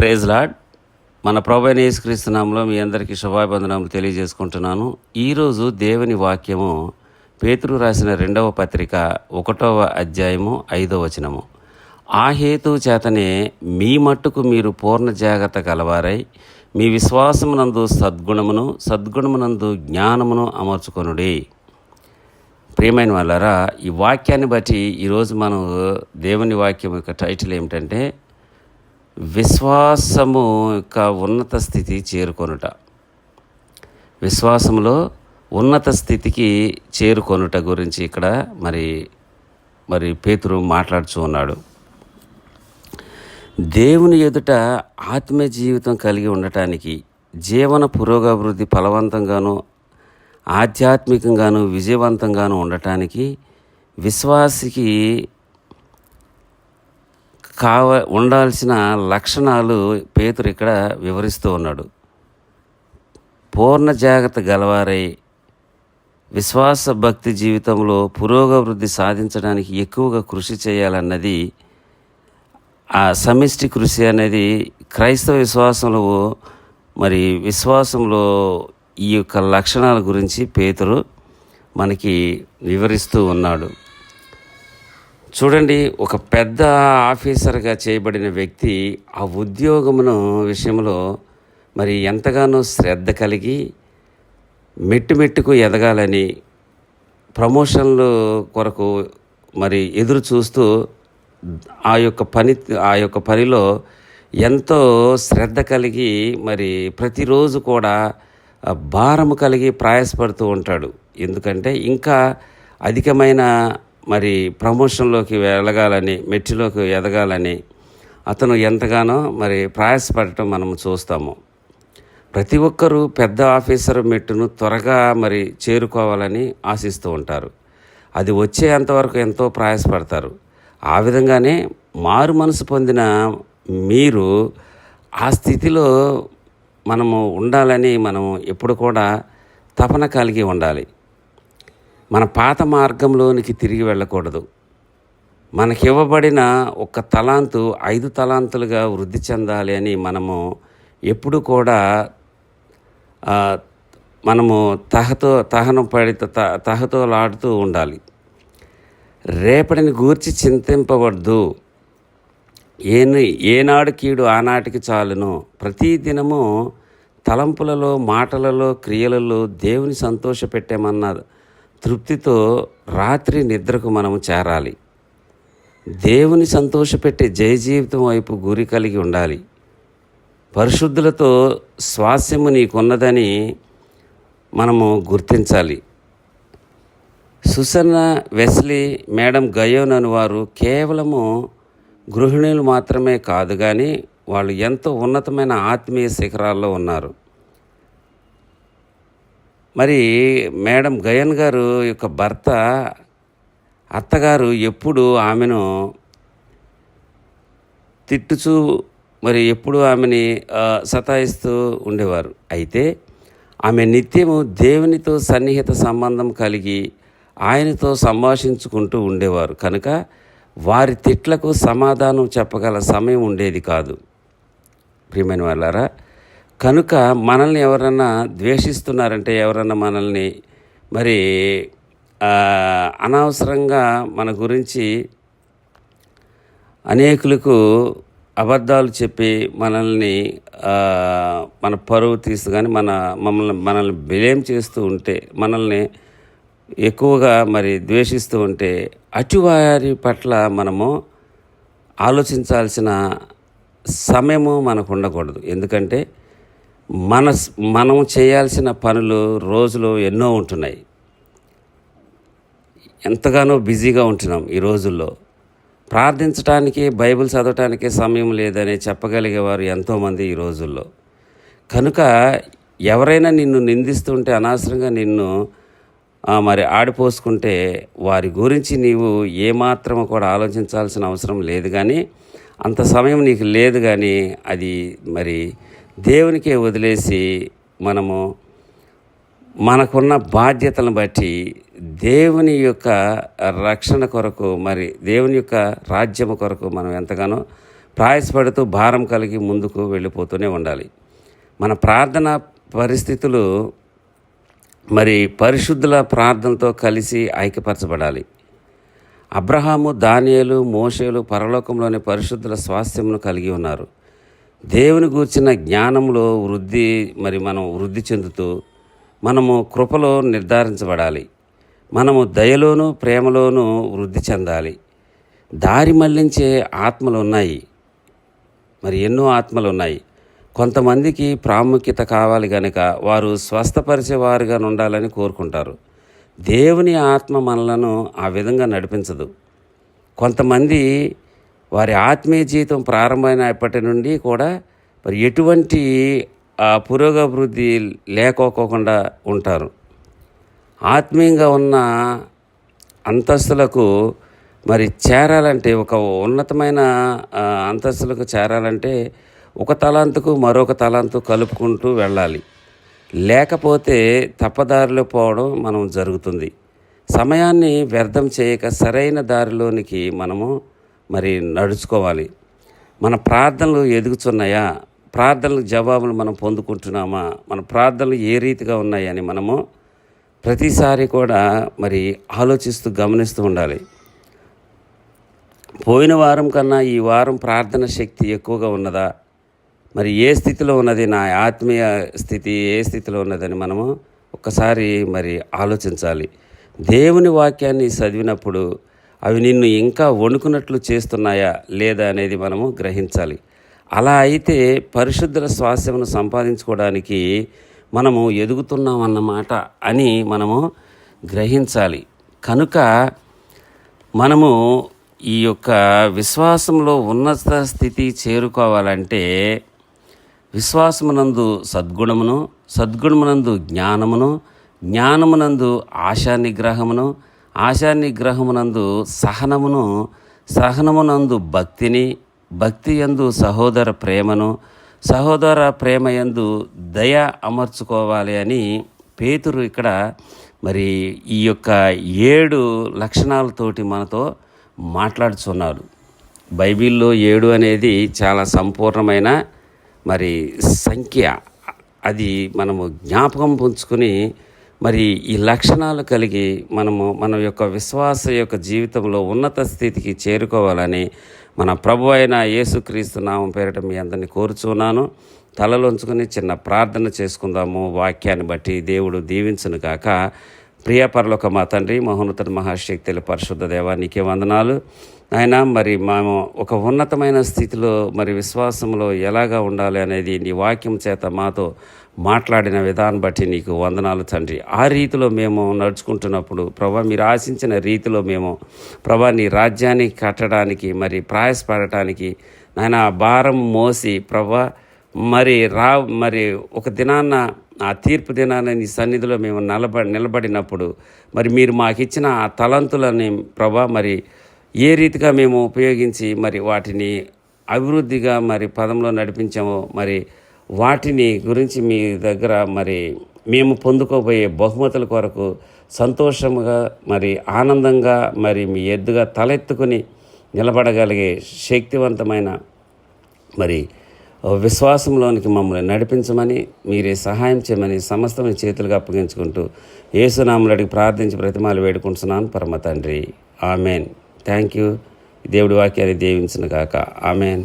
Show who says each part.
Speaker 1: Praise lord. మన ప్రభైన యేసుక్రీస్తునామంలో మీ అందరికీ శుభాభివందనములు తెలియజేసుకుంటున్నాను. ఈరోజు దేవుని వాక్యము పేతురు రాసిన రెండవ పత్రిక ఒకటవ అధ్యాయము ఐదవ వచనము. ఆ హేతు చేతనే మీ మట్టుకు మీరు పూర్ణ జాగ్రత్త కలవారై మీ విశ్వాసమునందు సద్గుణమును సద్గుణమునందు జ్ఞానమును అమర్చుకొనుడి. ప్రియమైన వాళ్ళరా ఈ వాక్యాన్ని బట్టి ఈరోజు మనం దేవుని వాక్యం యొక్క టైటిల్ ఏమిటంటే విశ్వాసము యొక్క ఉన్నత స్థితి చేరుకొనుట. విశ్వాసములో ఉన్నత స్థితికి చేరుకొనుట గురించి ఇక్కడ మరి మరి పేతురు మాట్లాడుచూ ఉన్నాడు. దేవుని ఎదుట ఆత్మీయ జీవితం కలిగి ఉండటానికి జీవన పురోగభివృద్ధి ఫలవంతంగాను ఆధ్యాత్మికంగాను విజయవంతంగాను ఉండటానికి విశ్వాసికి కావ ఉండాల్సిన లక్షణాలు పేతురు ఇక్కడ వివరిస్తూ ఉన్నాడు. పూర్ణ జాగ్రత్త గలవారై విశ్వాస భక్తి జీవితంలో పురోగవృద్ధి సాధించడానికి ఎక్కువగా కృషి చేయాలన్నది ఆ సమిష్టి కృషి అనేది క్రైస్తవ విశ్వాసంలో మరి విశ్వాసంలో ఈ యొక్క లక్షణాల గురించి పేతురు మనకి వివరిస్తూ ఉన్నాడు. చూడండి ఒక పెద్ద ఆఫీసర్గా చేయబడిన వ్యక్తి ఆ ఉద్యోగమును విషయంలో మరి ఎంతగానో శ్రద్ధ కలిగి మెట్టు మెట్టుకు ఎదగాలని ప్రమోషన్లు కొరకు మరి ఎదురు చూస్తూ ఆ యొక్క పని ఆ యొక్క పనిలో ఎంతో శ్రద్ధ కలిగి మరి ప్రతిరోజు కూడా భారము కలిగి ప్రయాసపడుతూ ఉంటాడు. ఎందుకంటే ఇంకా అధికమైన మరి ప్రమోషన్లోకి వెళ్ళగాలని మెట్టిలోకి ఎదగాలని అతను ఎంతగానో మరి ప్రయాసపడటం మనం చూస్తాము. ప్రతి ఒక్కరూ పెద్ద ఆఫీసర్ మెట్టును త్వరగా మరి చేరుకోవాలని ఆశిస్తూ ఉంటారు. అది వచ్చేంతవరకు ఎంతో ప్రయాసపడతారు. ఆ విధంగానే మారు మనసు పొందిన మీరు ఆ స్థితిలో మనము ఉండాలని మనం ఎప్పుడు కూడా తపన కలిగి ఉండాలి. మన పాత మార్గంలోనికి తిరిగి వెళ్ళకూడదు. మనకివ్వబడిన ఒక తలాంతు ఐదు తలాంతులుగా వృద్ధి చెందాలి అని మనము ఎప్పుడు కూడా మనము తహతో తహనం పడి త తహతోలాడుతూ ఉండాలి. రేపటిని గూర్చి చింతింపవద్దు. ఏ ఏనాడు కీడు ఆనాటికి చాలును. ప్రతి దినము తలంపులలో మాటలలో క్రియలలో దేవుని సంతోషపెట్టామన్న తృప్తితో రాత్రి నిద్రకు మనము చేరాలి. దేవుని సంతోషపెట్టే జయ జీవితం వైపు గురి కలిగి ఉండాలి. పరిశుద్ధులతో స్వాస్యము నీకున్నదని మనము గుర్తించాలి. సుసన్న వెస్లీ మేడం గయోన్ వారు కేవలము గృహిణులు మాత్రమే కాదు కానీ వాళ్ళు ఎంతో ఉన్నతమైన ఆత్మీయ శిఖరాల్లో ఉన్నారు. మరి మేడం గయన్ గారు యొక్క భర్త అత్తగారు ఎప్పుడు ఆమెను తిట్టుచూ మరి ఎప్పుడు ఆమెని సతాయిస్తూ ఉండేవారు. అయితే ఆమె నిత్యము దేవునితో సన్నిహిత సంబంధం కలిగి ఆయనతో సంభాషించుకుంటూ ఉండేవారు. కనుక వారి తిట్లకు సమాధానం చెప్పగల సమయం ఉండేది కాదు. ప్రియమైన వాళ్ళారా కనుక మనల్ని ఎవరన్నా ద్వేషిస్తున్నారంటే ఎవరన్నా మనల్ని మరి అనవసరంగా మన గురించి అనేకులకు అబద్ధాలు చెప్పి మనల్ని మన పరువు తీస్తూ కానీ మన మమ్మల్ని మనల్ని బిలేం చేస్తూ ఉంటే మనల్ని ఎక్కువగా మరి ద్వేషిస్తూ ఉంటే అటువారి పట్ల మనము ఆలోచించాల్సిన సమయము మనకు ఉండకూడదు. ఎందుకంటే మన మనం చేయాల్సిన పనులు రోజులు ఎన్నో ఉంటున్నాయి. ఎంతగానో బిజీగా ఉంటున్నాం ఈ రోజుల్లో. ప్రార్థించడానికి బైబిల్ చదవటానికి సమయం లేదని చెప్పగలిగేవారు ఎంతోమంది ఈ రోజుల్లో. కనుక ఎవరైనా నిన్ను నిందిస్తుంటే అనవసరంగా నిన్ను మరి ఆడిపోసుకుంటే వారి గురించి నీవు ఏమాత్రం కూడా ఆలోచించాల్సిన అవసరం లేదు కానీ అంత సమయం నీకు లేదు కానీ అది మరి దేవునికే వదిలేసి మనము మనకున్న బాధ్యతలను బట్టి దేవుని యొక్క రక్షణ కొరకు మరి దేవుని యొక్క రాజ్యము కొరకు మనం ఎంతగానో ప్రయాసపడుతూ భారం కలిగి ముందుకు వెళ్ళిపోతూనే ఉండాలి. మన ప్రార్థన పరిస్థితులు మరి పరిశుద్ధుల ప్రార్థనతో కలిసి ఐక్యపరచబడాలి. అబ్రహాము దానియలు మోషేలు పరలోకంలోని పరిశుద్ధుల స్వాస్థ్యమును కలిగి ఉన్నారు. దేవుని గూర్చిన జ్ఞానంలో వృద్ధి మరి మనం వృద్ధి చెందుతూ మనము కృపలో నిర్ధారించబడాలి. మనము దయలోను ప్రేమలోను వృద్ధి చెందాలి. దారి మళ్ళించే ఆత్మలు ఉన్నాయి మరి ఎన్నో ఆత్మలు ఉన్నాయి కొంతమందికి ప్రాముఖ్యత కావాలి గనుక వారు స్వస్థపరిచేవారుగా ఉండాలని కోరుకుంటారు. దేవుని ఆత్మ మనలను ఆ విధంగా నడిపించదు. కొంతమంది వారి ఆత్మీయ జీవితం ప్రారంభమైనప్పటి నుండి కూడా మరి ఎటువంటి పురోగభివృద్ధి లేకోకుండా ఉంటారు. ఆత్మీయంగా ఉన్న అంతస్తులకు మరి చేరాలంటే ఒక ఉన్నతమైన అంతస్తులకు చేరాలంటే ఒక తలాంతుకు మరొక తలాంతు కలుపుకుంటూ వెళ్ళాలి. లేకపోతే తప్పదారిలో పోవడం మనం జరుగుతుంది. సమయాన్ని వ్యర్థం చేయక సరైన దారిలోనికి మనము మరి నడుచుకోవాలి. మన ప్రార్థనలు ఎదుగుతున్నాయా? ప్రార్థనలకు జవాబులు మనం పొందుకుంటున్నామా? మన ప్రార్థనలు ఏ రీతిగా ఉన్నాయని మనము ప్రతిసారి కూడా మరి ఆలోచిస్తూ గమనిస్తూ ఉండాలి. పోయిన వారం కన్నా ఈ వారం ప్రార్థన శక్తి ఎక్కువగా ఉన్నదా? మరి ఏ స్థితిలో ఉన్నది? నా ఆత్మీయ స్థితి ఏ స్థితిలో ఉన్నదని మనము ఒక్కసారి మరి ఆలోచించాలి. దేవుని వాక్యాన్ని చదివినప్పుడు అవి నిన్ను ఇంకా వణుకున్నట్లు చేస్తున్నాయా లేదా అనేది మనము గ్రహించాలి. అలా అయితే పరిశుద్ధుల స్వాస్యమును సంపాదించుకోవడానికి మనము ఎదుగుతున్నామన్నమాట అని మనము గ్రహించాలి. కనుక మనము ఈ యొక్క విశ్వాసంలో ఉన్నత స్థితి చేరుకోవాలంటే విశ్వాసమునందు సద్గుణమును సద్గుణమునందు జ్ఞానమును జ్ఞానమునందు ఆశా నిగ్రహమును ఆశా నిగ్రహమునందు సహనమును సహనమునందు భక్తిని భక్తి యందు సహోదర ప్రేమను సహోదర ప్రేమ యందు దయ అమర్చుకోవాలి అని పేతురు ఇక్కడ మరి ఈ యొక్క ఏడు లక్షణాలతోటి మనతో మాట్లాడుచున్నాడు. బైబిల్లో ఏడు అనేది చాలా సంపూర్ణమైన మరి సంఖ్య. అది మనము జ్ఞాపకం పుంచుకుని మరి ఈ లక్షణాలు కలిగి మనము మన యొక్క విశ్వాస యొక్క జీవితంలో ఉన్నత స్థితికి చేరుకోవాలని మన ప్రభు అయిన యేసుక్రీస్తు నామం పేరిట మీ అందరినీ కోరుచున్నాను తలలోంచుకొని చిన్న ప్రార్థన చేసుకుందాము. వాక్యాన్ని బట్టి దేవుడు దీవించను కాక ప్రియపరలోక మా తండ్రి మహోన్నత మహాశక్తుల పరిశుద్ధ దేవానికి వందనాలు. ఆయన మరి మేము ఒక ఉన్నతమైన స్థితిలో మరి విశ్వాసంలో ఎలాగా ఉండాలి అనేది నీ వాక్యం చేత మాతో మాట్లాడిన విధానం బట్టి నీకు వందనాలు తండ్రి. ఆ రీతిలో మేము నడుచుకుంటున్నప్పుడు ప్రభా మీరు ఆశించిన రీతిలో మేము ప్రభా నీ రాజ్యాన్ని కట్టడానికి మరి ప్రయాసపడటానికి నాయన భారం మోసి ప్రభా మరి రా మరి ఒక దినాన్న ఆ తీర్పు దినాన నీ సన్నిధిలో మేము నిలబడి నిలబడినప్పుడు మరి మీరు మాకు ఇచ్చిన ఆ తలంతులని ప్రభా మరి ఏ రీతిగా మేము ఉపయోగించి మరి వాటిని అభివృద్ధిగా మరి పదంలో నడిపించామో మరి వాటిని గురించి మీ దగ్గర మరి మేము పొందుకోబోయే బహుమతుల కొరకు సంతోషముగా మరి ఆనందంగా మరి మీ ఎద్దుగా తలెత్తుకుని నిలబడగలిగే శక్తివంతమైన మరి విశ్వాసంలోనికి మమ్మల్ని నడిపించమని మీరే సహాయం చేయమని సమస్తమైన చేతులుగా అప్పగించుకుంటూ ఏసునాములు అడిగి ప్రార్థించి ప్రతిమాలు వేడుకుంటున్నాను. పరమ తండ్రి ఆమెన్. థ్యాంక్ యూ దేవుడి వాక్యాన్ని దీవించిన కాక ఆమెన్.